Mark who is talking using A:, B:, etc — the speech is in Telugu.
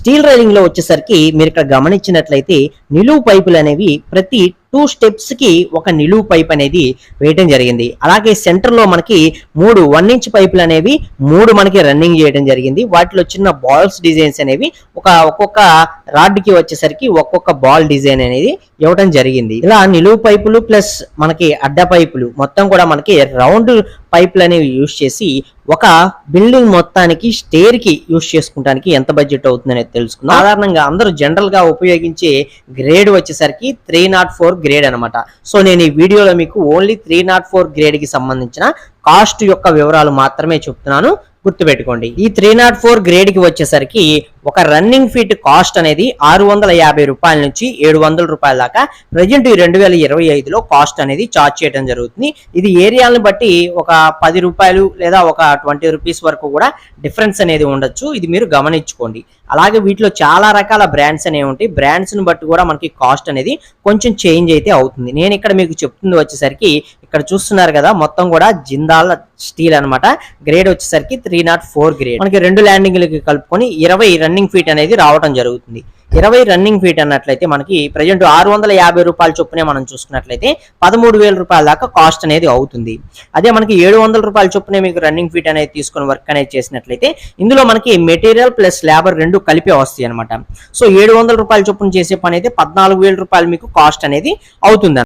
A: స్టీల్ రైలింగ్లో వచ్చేసరికి మీరు ఇక్కడ గమనించినట్లయితే నిలువు పైపులు అనేవి ప్రతి టూ స్టెప్స్కి ఒక నిలువు పైప్ అనేది వేయటం జరిగింది. అలాగే సెంటర్లో మనకి మూడు వన్ ఇంచ్ పైపులు అనేవి మూడు మనకి రన్నింగ్ చేయడం జరిగింది. వాటిలో చిన్న బాల్స్ డిజైన్స్ అనేవి ఒక ఒక్కొక్క రాడ్కి వచ్చేసరికి ఒక్కొక్క బాల్ డిజైన్ అనేది ఇవ్వడం జరిగింది. ఇలా నిలువు పైపులు ప్లస్ మనకి అడ్డ పైపులు మొత్తం కూడా మనకి రౌండ్ పైపులు అనేవి యూజ్ చేసి ఒక బిల్డింగ్ మొత్తానికి స్టేర్కి యూజ్ చేసుకుంటానికి ఎంత బడ్జెట్ అవుతుంది అనేది తెలుసుకుందాం. సాధారణంగా అందరూ జనరల్గా ఉపయోగించే గ్రేడ్ వచ్చేసరికి త్రీ నాట్ ఫోర్ గ్రేడ్ అనమాట సో నేను ఈ వీడియోలో మీకు ఓన్లీ త్రీ నాట్ ఫోర్ గ్రేడ్కి సంబంధించిన కాస్ట్ యొక్క వివరాలు మాత్రమే చెప్తున్నాను. గుర్తుపెట్టుకోండి. ఈ త్రీ నాట్ ఫోర్ గ్రేడ్కి వచ్చేసరికి ఒక రన్నింగ్ ఫీట్ కాస్ట్ అనేది ఆరు వందల యాభై రూపాయల నుంచి ఏడు వందల రూపాయల దాకా ప్రజెంట్ ఈ రెండు వేల ఇరవై ఐదులో కాస్ట్ అనేది చార్జ్ చేయడం జరుగుతుంది. ఇది ఏరియాలను బట్టి ఒక పది రూపాయలు లేదా ఒక ట్వంటీ రూపీస్ వరకు కూడా డిఫరెన్స్ అనేది ఉండొచ్చు. ఇది మీరు గమనించుకోండి. అలాగే వీటిలో చాలా రకాల బ్రాండ్స్ అనేవి ఉంటాయి. బ్రాండ్స్ని బట్టి కూడా మనకి కాస్ట్ అనేది కొంచెం చేంజ్ అయితే అవుతుంది. నేను ఇక్కడ మీకు చెప్తుంది వచ్చేసరికి ఇక్కడ చూస్తున్నారు కదా మొత్తం కూడా జిందాల్ స్టీల్ అన్నమాట. గ్రేడ్ వచ్చేసరికి త్రీ నాట్ ఫోర్ గ్రేడ్. మనకి రెండు ల్యాండింగ్లకి కలుపుకొని ఇరవై రన్నింగ్ ఫీట్ అనేది రావడం జరుగుతుంది. ఇరవై రన్నింగ్ ఫీట్ అన్నట్లయితే మనకి ప్రజెంట్ ఆరు వందల యాభై రూపాయల చొప్పునే మనం చూసుకున్నట్లయితే పదమూడు వేల రూపాయల దాకా కాస్ట్ అనేది అవుతుంది. అదే మనకి ఏడు వందల రూపాయల చొప్పునే మీకు రన్నింగ్ ఫీట్ అనేది తీసుకుని వర్క్ అనేది చేసినట్లయితే ఇందులో మనకి మెటీరియల్ ప్లస్ లేబర్ రెండు కలిపి వస్తాయి అనమాట సో ఏడు వందల రూపాయల చొప్పున చేసే పని అయితే పద్నాలుగు వేల రూపాయలు మీకు కాస్ట్ అనేది అవుతుంది